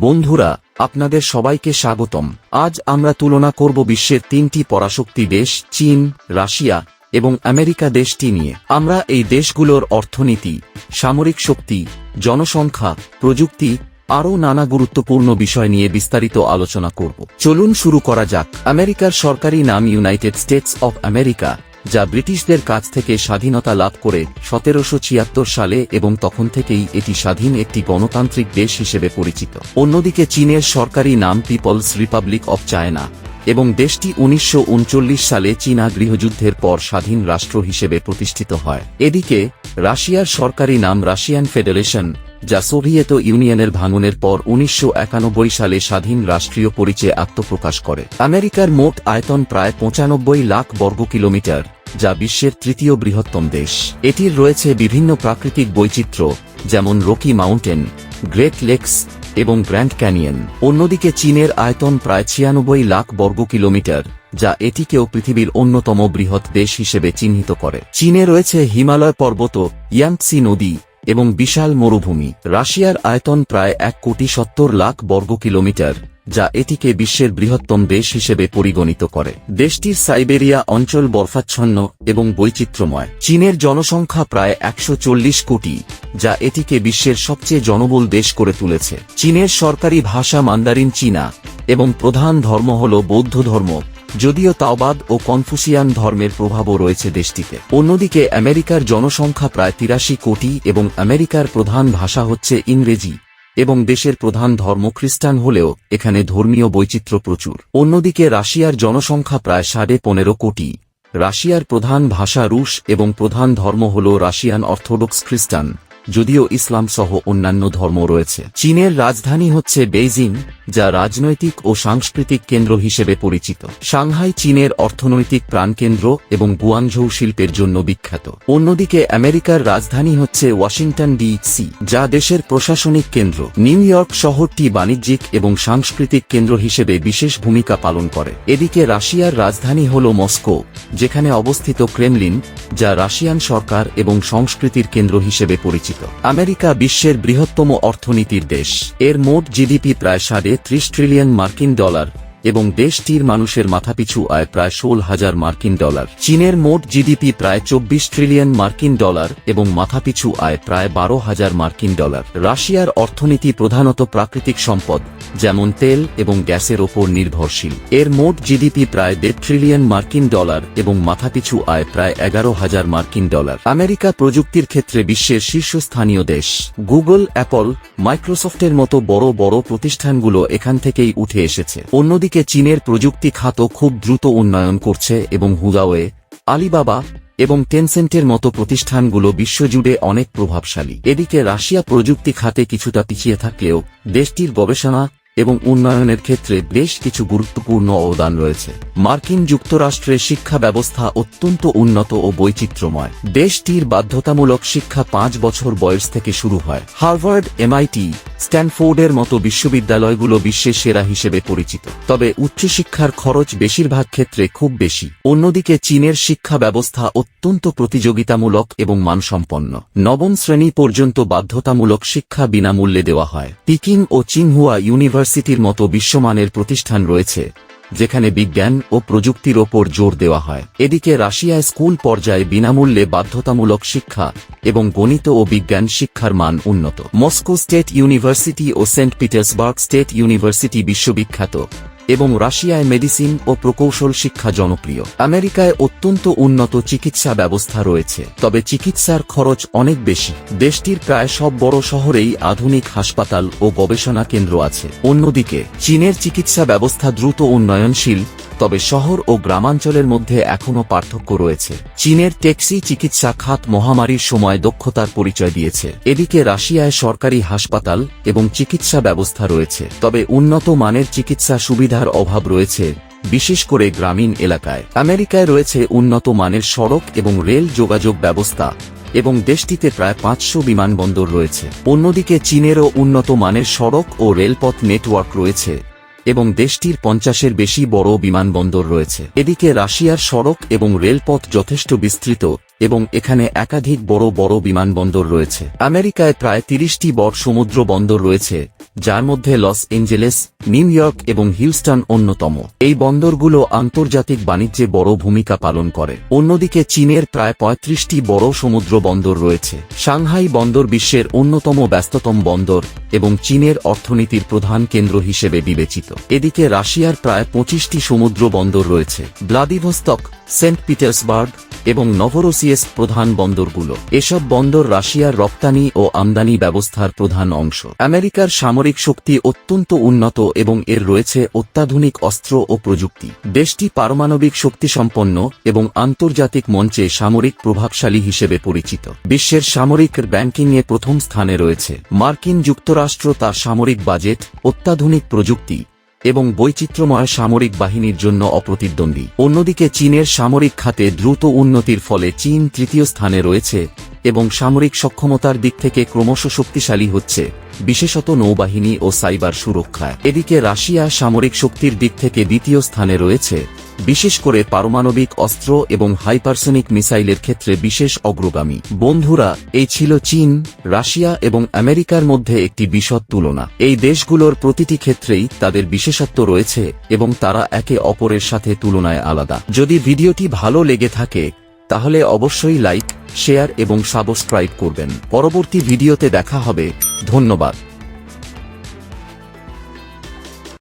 বন্ধুরা, আপনাদের সবাইকে স্বাগতম। আজ আমরা তুলনা করব বিশ্বের তিনটি পরাশক্তি দেশ, চীন, রাশিয়া এবং আমেরিকা দেশটি নিয়ে। আমরা এই দেশগুলোর অর্থনীতি, সামরিক শক্তি, জনসংখ্যা, প্রযুক্তি, আরও নানা গুরুত্বপূর্ণ বিষয় নিয়ে বিস্তারিত আলোচনা করব। চলুন শুরু করা যাক। আমেরিকার সরকারি নাম ইউনাইটেড স্টেটস অব আমেরিকা যা ব্রিটিশদের কাছ থেকে স্বাধীনতা লাভ করে সতেরোশো ছিয়াত্তর সালে এবং তখন থেকেই এটি স্বাধীন একটি গণতান্ত্রিক দেশ হিসেবে পরিচিত। অন্যদিকে চীনের সরকারি নাম পিপলস রিপাবলিক অব চায়না এবং দেশটি উনিশশো উনচল্লিশ সালে চীনা গৃহযুদ্ধের পর স্বাধীন রাষ্ট্র হিসেবে প্রতিষ্ঠিত হয়। এদিকে, রাশিয়ার সরকারি নাম রাশিয়ান ফেডারেশন, যা সোভিয়েত ইউনিয়নের ভাঙনের পর উনিশশো একানব্বই সালে স্বাধীন রাষ্ট্রীয় পরিচয়ে আত্মপ্রকাশ করে। আমেরিকার মোট আয়তন প্রায় পঁচানব্বই লাখ বর্গ কিলোমিটার যা বিশ্বের তৃতীয় বৃহত্তম দেশ। এটির রয়েছে বিভিন্ন প্রাকৃতিক বৈচিত্র্য, যেমন রকি মাউন্টেন, গ্রেট লেকস এবং গ্র্যান্ড ক্যানিয়ন। অন্যদিকে চীনের আয়তন প্রায় ছিয়ানব্বই লাখ বর্গ কিলোমিটার, যা এটিকেও পৃথিবীর অন্যতম বৃহৎ দেশ হিসেবে চিহ্নিত করে। চীনে রয়েছে হিমালয় পর্বত, ইয়াংসি নদী এবং বিশাল মরুভূমি। রাশিয়ার আয়তন প্রায় এক কোটি সত্তর লাখ বর্গ কিলোমিটার যা এটিকে বিশ্বের বৃহত্তম দেশ হিসেবে পরিগণিত করে। দেশটির সাইবেরিয়া অঞ্চল বরফাচ্ছন্ন এবং বৈচিত্র্যময়। চীনের জনসংখ্যা প্রায় একশো চল্লিশ কোটি, যা এটিকে বিশ্বের সবচেয়ে জনবল দেশ করে তুলেছে। চীনের সরকারি ভাষা মান্দারিন চীনা এবং প্রধান ধর্ম হল বৌদ্ধ ধর্ম, যদিও তাওবাদ ও কনফুসিয়ান ধর্মের প্রভাবও রয়েছে দেশটিতে। অন্যদিকে আমেরিকার জনসংখ্যা প্রায় তিরাশি কোটি এবং আমেরিকার প্রধান ভাষা হচ্ছে ইংরেজি। এবং দেশের প্রধান ধর্ম খ্রিস্টান হলেও এখানে ধর্মীয় বৈচিত্র্য প্রচুর। অন্যদিকে রাশিয়ার জনসংখ্যা প্রায় সাড়ে পনেরো কোটি। রাশিয়ার প্রধান ভাষা রুশ এবং প্রধান ধর্ম হল রাশিয়ান অর্থোডক্স খ্রিস্টান। যদিও ইসলাম সহ অন্যান্য ধর্ম রয়েছে। চীনের রাজধানী হচ্ছে বেইজিং, যা রাজনৈতিক ও সাংস্কৃতিক কেন্দ্র হিসেবে পরিচিত। সাংহাই চীনের অর্থনৈতিক প্রাণকেন্দ্র এবং গুয়াংঝৌ শিল্পের জন্য বিখ্যাত। অন্যদিকে আমেরিকার রাজধানী হচ্ছে ওয়াশিংটন ডিসি, যা দেশের প্রশাসনিক কেন্দ্র। নিউ ইয়র্ক শহরটি বাণিজ্যিক এবং সাংস্কৃতিক কেন্দ্র হিসেবে বিশেষ ভূমিকা পালন করে। এদিকে রাশিয়ার রাজধানী হল মস্কো, যেখানে অবস্থিত ক্রেমলিন, যা রাশিয়ান সরকার এবং সংস্কৃতির কেন্দ্র হিসেবে পরিচিত। আমেরিকা বিশ্বের বৃহত্তম অর্থনীতির দেশ। এর মোট জিডিপি প্রায় সাড়ে ত্রিশ ট্রিলিয়ন মার্কিন ডলার। এবং দেশটির মানুষের মাথাপিছু আয় প্রায় ষোল হাজার মার্কিন ডলার। চীনের মোট জিডিপি প্রায় চব্বিশ ট্রিলিয়ন মার্কিন ডলার এবং মাথাপিছু আয় প্রায় বারো হাজার মার্কিন ডলার। রাশিয়ার অর্থনীতি প্রধানত প্রাকৃতিক সম্পদ, যেমন তেল এবং গ্যাসের ওপর নির্ভরশীল। এর মোট জিডিপি প্রায় দেড় ট্রিলিয়ন মার্কিন ডলার এবং মাথাপিছু আয় প্রায় এগারো হাজার মার্কিন ডলার। আমেরিকা প্রযুক্তির ক্ষেত্রে বিশ্বের শীর্ষস্থানীয় দেশ। গুগল, অ্যাপল, মাইক্রোসফটের মতো বড় বড় প্রতিষ্ঠানগুলো এখান থেকেই উঠে এসেছে। অন্যদিকে চীনের প্রযুক্তি খাতও খুব দ্রুত উন্নয়ন করছে এবং হুদাওয়ে, আলিবাবা এবং টেনসেন্টের মতো প্রতিষ্ঠানগুলো বিশ্বজুড়ে অনেক প্রভাবশালী। এদিকে রাশিয়া প্রযুক্তি খাতে কিছুটা পিছিয়ে থাকলেও দেশটির গবেষণা এবং উন্নয়নের ক্ষেত্রে বেশ কিছু গুরুত্বপূর্ণ অবদান রয়েছে। মার্কিন যুক্তরাষ্ট্রের শিক্ষা ব্যবস্থা অত্যন্ত উন্নত ও বৈচিত্র্যময়। দেশটির বাধ্যতামূলক শিক্ষা পাঁচ বছর বয়স থেকে শুরু হয়। হার্ভার্ড, এমআইটি স্ট্যানফোর্ডের মতো বিশ্ববিদ্যালয়গুলো বিশ্বের সেরা হিসেবে পরিচিত। তবে উচ্চশিক্ষার খরচ বেশিরভাগ ক্ষেত্রে খুব বেশি। অন্যদিকে চীনের শিক্ষা ব্যবস্থা অত্যন্ত প্রতিযোগিতামূলক এবং মানসম্পন্ন। নবম শ্রেণি পর্যন্ত বাধ্যতামূলক শিক্ষা বিনামূল্যে দেওয়া হয়। পিকিং ও চিংহুয়া ইউনিভার্সিটির মতো বিশ্বমানের প্রতিষ্ঠান রয়েছে। যেখানে বিজ্ঞান ও প্রযুক্তির ওপর জোর দেওয়া হয়। এদিকে রাশিয়ায় স্কুল পর্যায়ে বিনামূল্যে বাধ্যতামূলক শিক্ষা এবং গণিত ও বিজ্ঞান শিক্ষার মান উন্নত। মস্কো স্টেট ইউনিভার্সিটি ও সেন্ট পিটার্সবার্গ স্টেট ইউনিভার্সিটি বিশ্ববিখ্যাত। এবং রাশিয়ায় মেডিসিন ও প্রকৌশল শিক্ষা জনপ্রিয়। আমেরিকায় অত্যন্ত উন্নত চিকিৎসা ব্যবস্থা রয়েছে, তবে চিকিৎসার খরচ অনেক বেশি। দেশটির প্রায় সব বড় শহরেই আধুনিক হাসপাতাল ও গবেষণা কেন্দ্র আছে। অন্যদিকে, চীনের চিকিৎসা ব্যবস্থা দ্রুত উন্নয়নশীল তবে শহর ও গ্রামাঞ্চলের মধ্যে এখনও পার্থক্য রয়েছে। চীনের ট্যাক্সি চিকিৎসা খাত মহামারীর সময় দক্ষতার পরিচয় দিয়েছে। এদিকে রাশিয়ায় সরকারি হাসপাতাল এবং চিকিৎসা ব্যবস্থা রয়েছে। তবে উন্নত মানের চিকিৎসা সুবিধার অভাব রয়েছে, বিশেষ করে গ্রামীণ এলাকায়। আমেরিকায় রয়েছে উন্নত মানের সড়ক এবং রেল যোগাযোগ ব্যবস্থা এবং দেশটিতে প্রায় পাঁচশো বিমানবন্দর রয়েছে। অন্যদিকে চীনেরও উন্নত মানের সড়ক ও রেলপথ নেটওয়ার্ক রয়েছে। এবং দেশটির পঞ্চাশের বেশি বড় বিমানবন্দর রয়েছে। এদিকে রাশিয়ার সড়ক এবং রেলপথ যথেষ্ট বিস্তৃত এবং এখানে একাধিক বড় বড় বিমানবন্দর রয়েছে। আমেরিকায় প্রায় তিরিশটি বড় সমুদ্র বন্দর রয়েছে, যার মধ্যে লস এঞ্জেলেস, নিউ ইয়র্ক এবং হিউস্টন অন্যতম। এই বন্দরগুলো আন্তর্জাতিক বাণিজ্যে বড় ভূমিকা পালন করে। অন্যদিকে চীনের প্রায় পঁয়ত্রিশটি বড় সমুদ্র বন্দর রয়েছে। সাংহাই বন্দর বিশ্বের অন্যতম ব্যস্ততম বন্দর এবং চীনের অর্থনীতির প্রধান কেন্দ্র হিসেবে বিবেচিত। এদিকে রাশিয়ার প্রায় পঁচিশটি সমুদ্র বন্দর রয়েছে। ব্লাদিভস্তক, সেন্ট পিটার্সবার্গ এবং নভরোসিয়েস প্রধান বন্দরগুলো। এসব বন্দর রাশিয়ার রপ্তানি ও আমদানি ব্যবস্থার প্রধান অংশ। আমেরিকার সামরিক শক্তি অত্যন্ত উন্নত এবং এর রয়েছে অত্যাধুনিক অস্ত্র ও প্রযুক্তি। দেশটি পারমাণবিক শক্তিসম্পন্ন এবং আন্তর্জাতিক মঞ্চে সামরিক প্রভাবশালী হিসেবে পরিচিত। বিশ্বের সামরিক ব্যাংকিংয়ে প্রথম স্থানে রয়েছে। মার্কিন যুক্তরাষ্ট্র তার সামরিক বাজেট, অত্যাধুনিক প্রযুক্তি এবং বৈচিত্র্যময় সামরিক বাহিনীর জন্য অপ্রতিদ্বন্দ্বী। অন্যদিকে চীনের সামরিক খাতে দ্রুত উন্নতির ফলে চীন তৃতীয় স্থানে রয়েছে এবং সামরিক সক্ষমতার দিক থেকে ক্রমশ শক্তিশালী হচ্ছে, বিশেষত নৌবাহিনী ও সাইবার সুরক্ষায়। এদিকে রাশিয়া সামরিক শক্তির দিক থেকে দ্বিতীয় স্থানে রয়েছে বিশেষ করে পারমাণবিক অস্ত্র এবং হাইপারসনিক মিসাইলের ক্ষেত্রে বিশেষ অগ্রগামী। বন্ধুরা, এই ছিল চীন, রাশিয়া এবং আমেরিকার মধ্যে একটি বিশদ তুলনা। এই দেশগুলোর প্রতিটি ক্ষেত্রেই তাদের বিশেষত্ব রয়েছে এবং তারা একে অপরের সাথে তুলনায় আলাদা। যদি ভিডিওটি ভালো লেগে থাকে, তাহলে অবশ্যই লাইক, শেয়ার এবং সাবস্ক্রাইব করবেন। পরবর্তী ভিডিওতে দেখা হবে। ধন্যবাদ।